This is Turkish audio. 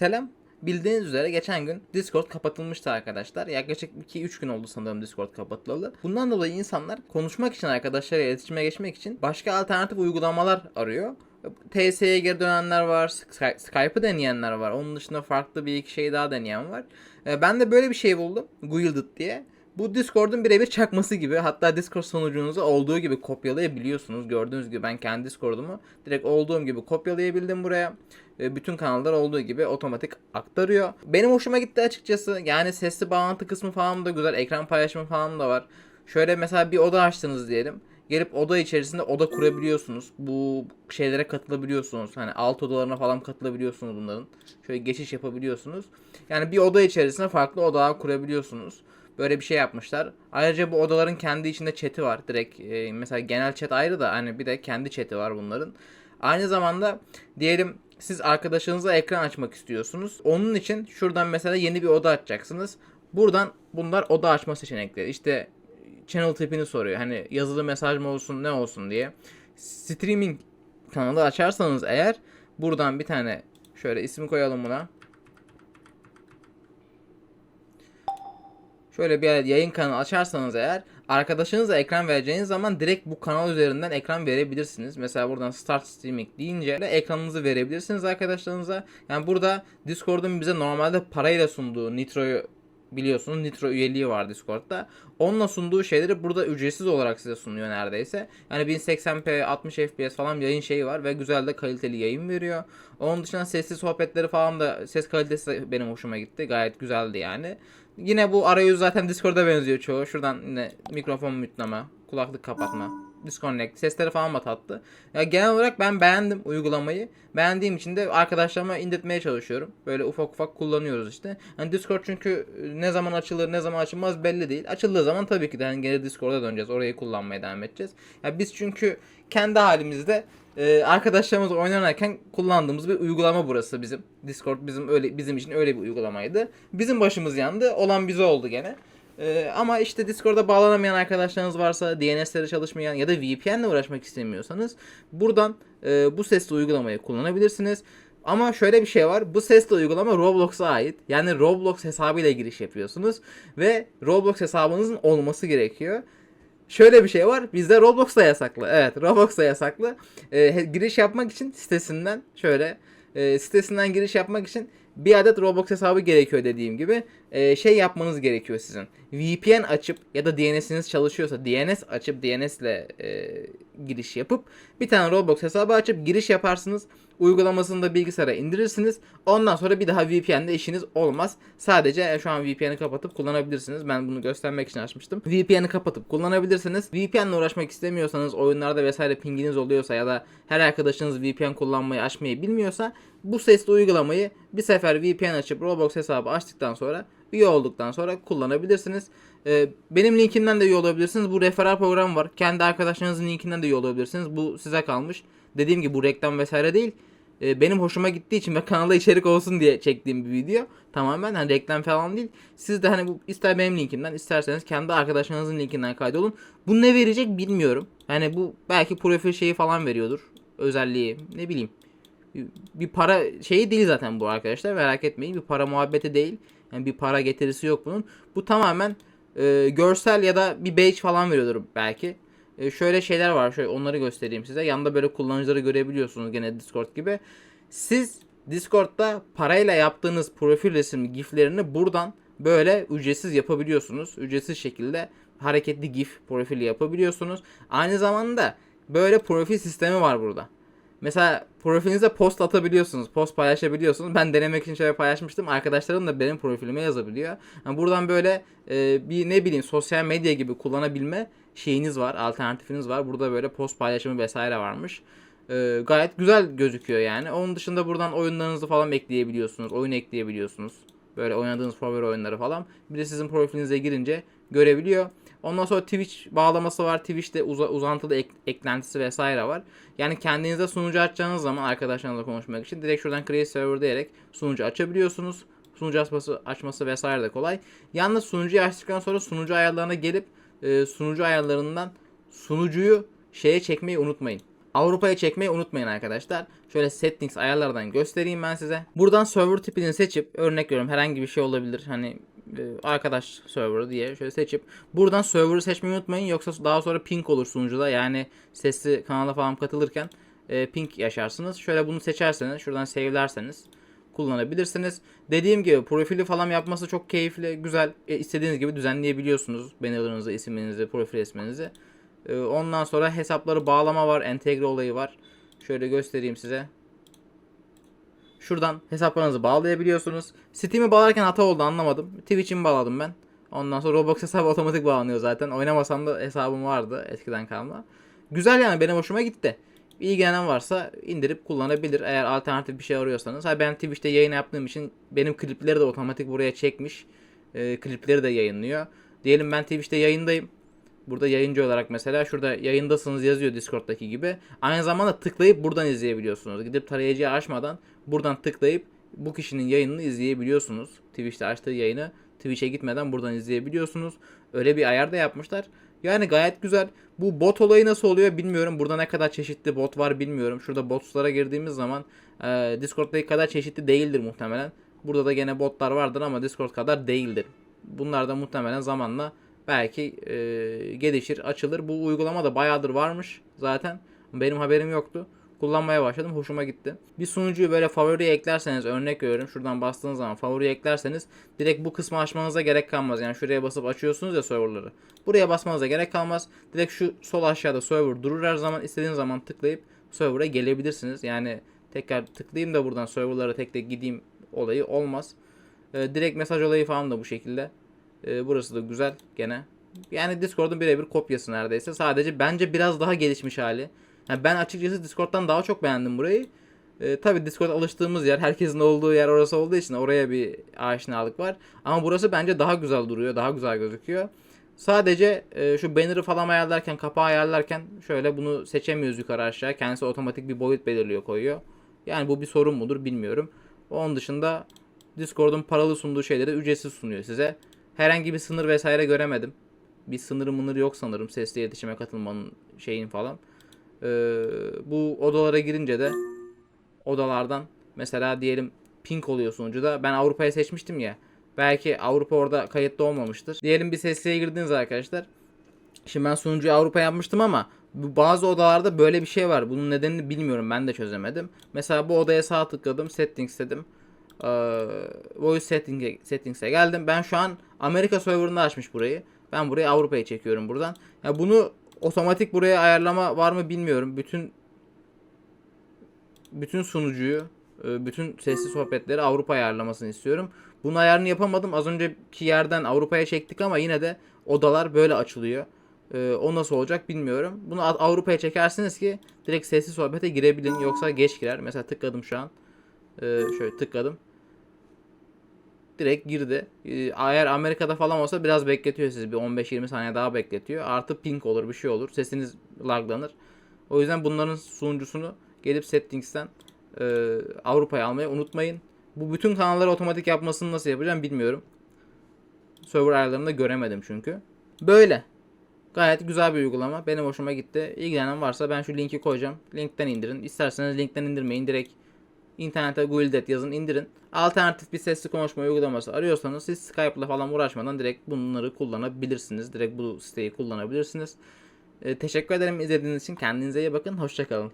Selam. Bildiğiniz üzere geçen gün Discord kapatılmıştı arkadaşlar. Yaklaşık 2-3 gün oldu sanırım Discord kapatılalı. Bundan dolayı insanlar konuşmak için arkadaşlarla iletişime geçmek için başka alternatif uygulamalar arıyor. TS'ye geri dönenler var, Sky- Skype'ı deneyenler var. Onun dışında farklı bir iki şey daha deneyen var. Ee, Ben de böyle bir şey buldum. Guilded diye. Bu Discord'un birebir çakması gibi. Hatta Discord sonucunuzu olduğu gibi kopyalayabiliyorsunuz. Gördüğünüz gibi ben kendi Discord'umu direkt olduğum gibi kopyalayabildim buraya. Bütün kanallar olduğu gibi otomatik aktarıyor. Benim hoşuma gitti açıkçası. Yani sesli bağlantı kısmı falan da güzel. Ekran paylaşımı falan da var. Şöyle mesela bir oda açtınız diyelim. Gelip oda içerisinde oda kurabiliyorsunuz. Bu şeylere katılabiliyorsunuz. Hani alt odalarına falan katılabiliyorsunuz bunların. Şöyle geçiş yapabiliyorsunuz. Yani bir oda içerisinde farklı odalar kurabiliyorsunuz. Böyle bir şey yapmışlar. Ayrıca bu odaların kendi içinde chat'i var. Direkt e, mesela genel chat ayrı da hani bir de kendi chat'i var bunların. Aynı zamanda diyelim siz arkadaşınıza ekran açmak istiyorsunuz. Onun için şuradan mesela yeni bir oda açacaksınız. Buradan bunlar oda açma seçenekleri. İşte channel tipini soruyor. Hani yazılı mesaj mı olsun ne olsun diye. Streaming kanalı açarsanız eğer buradan bir tane şöyle isim koyalım buna. Şöyle bir yayın kanalı açarsanız eğer arkadaşınıza ekran vereceğiniz zaman direkt bu kanal üzerinden ekran verebilirsiniz. Mesela buradan start streaming deyince ekranınızı verebilirsiniz arkadaşlarınıza. Yani burada Discord'un bize normalde parayla sunduğu Nitro'yu biliyorsunuz Nitro üyeliği var Discord'da. Onunla sunduğu şeyleri burada ücretsiz olarak size sunuyor neredeyse. Yani 1080p 60 fps falan yayın şeyi var ve güzel de kaliteli yayın veriyor. Onun dışında sesli sohbetleri falan da ses kalitesi benim hoşuma gitti. Gayet güzeldi yani. Yine bu arayüz zaten Discord'a benziyor çoğu. Şuradan yine mikrofon mutlama, kulaklık kapatma, disconnect, sesleri falan da tatlı. Ya genel olarak ben beğendim uygulamayı. Beğendiğim için de arkadaşlarıma indirtmeye çalışıyorum. Böyle ufak ufak kullanıyoruz işte. Hani Discord çünkü ne zaman açılır, ne zaman açılmaz belli değil. Açıldığı zaman tabii ki de hani geri Discord'a döneceğiz. Orayı kullanmaya devam edeceğiz. Ya biz çünkü kendi halimizde e, arkadaşlarımızla oynarken kullandığımız bir uygulama burası bizim. Discord bizim öyle bizim için öyle bir uygulamaydı. Bizim başımız yandı. Olan bize oldu gene. Ee, ama işte Discord'a bağlanamayan arkadaşlarınız varsa, DNS'leri çalışmayan ya da VPN'le uğraşmak istemiyorsanız buradan e, bu sesli uygulamayı kullanabilirsiniz. Ama şöyle bir şey var. Bu sesli uygulama Roblox'a ait. Yani Roblox hesabıyla giriş yapıyorsunuz ve Roblox hesabınızın olması gerekiyor. Şöyle bir şey var. Bizde Roblox'ta yasaklı. Evet, Roblox'ta yasaklı. Ee, he- giriş yapmak için sitesinden şöyle e, sitesinden giriş yapmak için bir adet Roblox hesabı gerekiyor dediğim gibi. Ee, şey yapmanız gerekiyor sizin. VPN açıp ya da DNS'iniz çalışıyorsa DNS açıp DNS ile e, giriş yapıp bir tane Roblox hesabı açıp giriş yaparsınız. Uygulamasını da bilgisayara indirirsiniz. Ondan sonra bir daha VPN'de işiniz olmaz. Sadece şu an VPN'i kapatıp kullanabilirsiniz. Ben bunu göstermek için açmıştım. VPN'i kapatıp kullanabilirsiniz. VPN ile uğraşmak istemiyorsanız oyunlarda vesaire pinginiz oluyorsa ya da her arkadaşınız VPN kullanmayı açmayı bilmiyorsa bu sesli uygulamayı bir sefer VPN açıp Roblox hesabı açtıktan sonra üye olduktan sonra kullanabilirsiniz. Ee, benim linkimden de üye olabilirsiniz. Bu referral programı var. Kendi arkadaşlarınızın linkinden de üye olabilirsiniz. Bu size kalmış. Dediğim gibi bu reklam vesaire değil. Ee, benim hoşuma gittiği için ve kanalda içerik olsun diye çektiğim bir video. Tamamen hani reklam falan değil. Siz de hani bu ister benim linkimden isterseniz kendi arkadaşlarınızın linkinden kaydolun. Bu ne verecek bilmiyorum. Yani bu belki profil şeyi falan veriyordur. Özelliği ne bileyim bir para şeyi değil zaten bu arkadaşlar merak etmeyin bir para muhabbeti değil yani bir para getirisi yok bunun bu tamamen e, görsel ya da bir badge falan veriyordur belki E, şöyle şeyler var şöyle onları göstereyim size yanında böyle kullanıcıları görebiliyorsunuz gene Discord gibi siz Discord'da parayla yaptığınız profil resim giflerini buradan böyle ücretsiz yapabiliyorsunuz ücretsiz şekilde hareketli gif profili yapabiliyorsunuz aynı zamanda böyle profil sistemi var burada Mesela profilinize post atabiliyorsunuz. Post paylaşabiliyorsunuz. Ben denemek için şöyle paylaşmıştım. Arkadaşlarım da benim profilime yazabiliyor. Yani buradan böyle e, bir ne bileyim sosyal medya gibi kullanabilme şeyiniz var. Alternatifiniz var. Burada böyle post paylaşımı vesaire varmış. E, gayet güzel gözüküyor yani. Onun dışında buradan oyunlarınızı falan ekleyebiliyorsunuz. Oyun ekleyebiliyorsunuz. Böyle oynadığınız favori oyunları falan. Bir de sizin profilinize girince görebiliyor. Ondan sonra Twitch bağlaması var. Twitch'te uza- uzantılı ek- eklentisi vesaire var. Yani kendinize sunucu açacağınız zaman arkadaşlarınızla konuşmak için direkt şuradan Create Server diyerek sunucu açabiliyorsunuz. Sunucu açması, açması vesaire de kolay. Yalnız sunucuyu açtıktan sonra sunucu ayarlarına gelip e, sunucu ayarlarından sunucuyu şeye çekmeyi unutmayın. Avrupa'ya çekmeyi unutmayın arkadaşlar. Şöyle settings ayarlardan göstereyim ben size. Buradan server tipini seçip örnek veriyorum herhangi bir şey olabilir. Hani e, arkadaş server diye şöyle seçip buradan server'ı seçmeyi unutmayın yoksa daha sonra ping olur sunucuda. Yani sesli kanala falan katılırken e, ping yaşarsınız. Şöyle bunu seçerseniz şuradan save'lerseniz kullanabilirsiniz. Dediğim gibi profili falan yapması çok keyifli, güzel. E, istediğiniz gibi düzenleyebiliyorsunuz bannerlarınızı, isimlerinizi, profil resminizi. E, ondan sonra hesapları bağlama var, entegre olayı var. Şöyle göstereyim size. Şuradan hesaplarınızı bağlayabiliyorsunuz. Steam'i bağlarken hata oldu anlamadım. Twitch'imi bağladım ben. Ondan sonra Roblox hesabı otomatik bağlanıyor zaten. Oynamasam da hesabım vardı eskiden kalma. Güzel yani benim hoşuma gitti. İlgilenen varsa indirip kullanabilir eğer alternatif bir şey arıyorsanız. Ha ben Twitch'te yayın yaptığım için benim klipleri de otomatik buraya çekmiş. Ee, klipleri de yayınlıyor. Diyelim ben Twitch'te yayındayım. Burada yayıncı olarak mesela şurada yayındasınız yazıyor Discord'daki gibi. Aynı zamanda tıklayıp buradan izleyebiliyorsunuz. Gidip tarayıcıyı açmadan buradan tıklayıp bu kişinin yayınını izleyebiliyorsunuz. Twitch'te açtığı yayını Twitch'e gitmeden buradan izleyebiliyorsunuz. Öyle bir ayar da yapmışlar. Yani gayet güzel. Bu bot olayı nasıl oluyor bilmiyorum. Burada ne kadar çeşitli bot var bilmiyorum. Şurada botlara girdiğimiz zaman e, Discord'daki kadar çeşitli değildir muhtemelen. Burada da gene botlar vardır ama Discord kadar değildir. Bunlar da muhtemelen zamanla belki e, gelişir, açılır. Bu uygulama da bayağıdır varmış zaten. Benim haberim yoktu. Kullanmaya başladım. Hoşuma gitti. Bir sunucuyu böyle favoriye eklerseniz örnek veriyorum. Şuradan bastığınız zaman favoriye eklerseniz direkt bu kısmı açmanıza gerek kalmaz. Yani şuraya basıp açıyorsunuz ya serverları. Buraya basmanıza gerek kalmaz. Direkt şu sol aşağıda server durur her zaman. istediğiniz zaman tıklayıp server'a gelebilirsiniz. Yani tekrar tıklayayım da buradan serverlara tek tek gideyim olayı olmaz. Ee, direkt mesaj olayı falan da bu şekilde. Ee, burası da güzel gene. Yani Discord'un birebir kopyası neredeyse. Sadece bence biraz daha gelişmiş hali. Yani ben açıkçası Discord'dan daha çok beğendim burayı. Ee, tabii Discord alıştığımız yer, herkesin olduğu yer orası olduğu için oraya bir aşinalık var. Ama burası bence daha güzel duruyor, daha güzel gözüküyor. Sadece e, şu banner'ı falan ayarlarken, kapağı ayarlarken şöyle bunu seçemiyoruz yukarı aşağı. Kendisi otomatik bir boyut belirliyor, koyuyor. Yani bu bir sorun mudur bilmiyorum. Onun dışında Discord'un paralı sunduğu şeyleri ücretsiz sunuyor size. Herhangi bir sınır vesaire göremedim. Bir sınırı mınır yok sanırım sesli iletişime katılmanın şeyin falan. Ee, bu odalara girince de odalardan mesela diyelim pink oluyor sunucuda. Ben Avrupa'ya seçmiştim ya. Belki Avrupa orada kayıtlı olmamıştır. Diyelim bir sesliye girdiniz arkadaşlar. Şimdi ben sunucuyu Avrupa yapmıştım ama bazı odalarda böyle bir şey var. Bunun nedenini bilmiyorum. Ben de çözemedim. Mesela bu odaya sağ tıkladım. Settings dedim. Ee, voice setting'e, settings'e geldim. Ben şu an Amerika serverında açmış burayı. Ben burayı Avrupa'ya çekiyorum buradan. Ya bunu otomatik buraya ayarlama var mı bilmiyorum. Bütün bütün sunucuyu, e, bütün sesli sohbetleri Avrupa ayarlamasını istiyorum. Bunun ayarını yapamadım. Az önceki yerden Avrupa'ya çektik ama yine de odalar böyle açılıyor. E, O nasıl olacak bilmiyorum. Bunu Av- Avrupa'ya çekersiniz ki direkt sesli sohbete girebilin. Yoksa geç girer. Mesela tıkladım şu an. E, Şöyle tıkladım. Direkt girdi. E, Eğer Amerika'da falan olsa biraz bekletiyor sizi. Bir 15-20 saniye daha bekletiyor. Artı ping olur bir şey olur. Sesiniz laglanır. O yüzden bunların sunucusunu gelip settings'ten e, Avrupa'ya almayı unutmayın. Bu bütün kanalları otomatik yapmasını nasıl yapacağım bilmiyorum. Server ayarlarında göremedim çünkü. Böyle. Gayet güzel bir uygulama. Benim hoşuma gitti. İlgilenen varsa ben şu linki koyacağım. Linkten indirin. İsterseniz linkten indirmeyin. Direkt internete Guildet yazın indirin. Alternatif bir sesli konuşma uygulaması arıyorsanız siz Skype'la falan uğraşmadan direkt bunları kullanabilirsiniz. Direkt bu siteyi kullanabilirsiniz. Ee, teşekkür ederim izlediğiniz için. Kendinize iyi bakın. Hoşçakalın.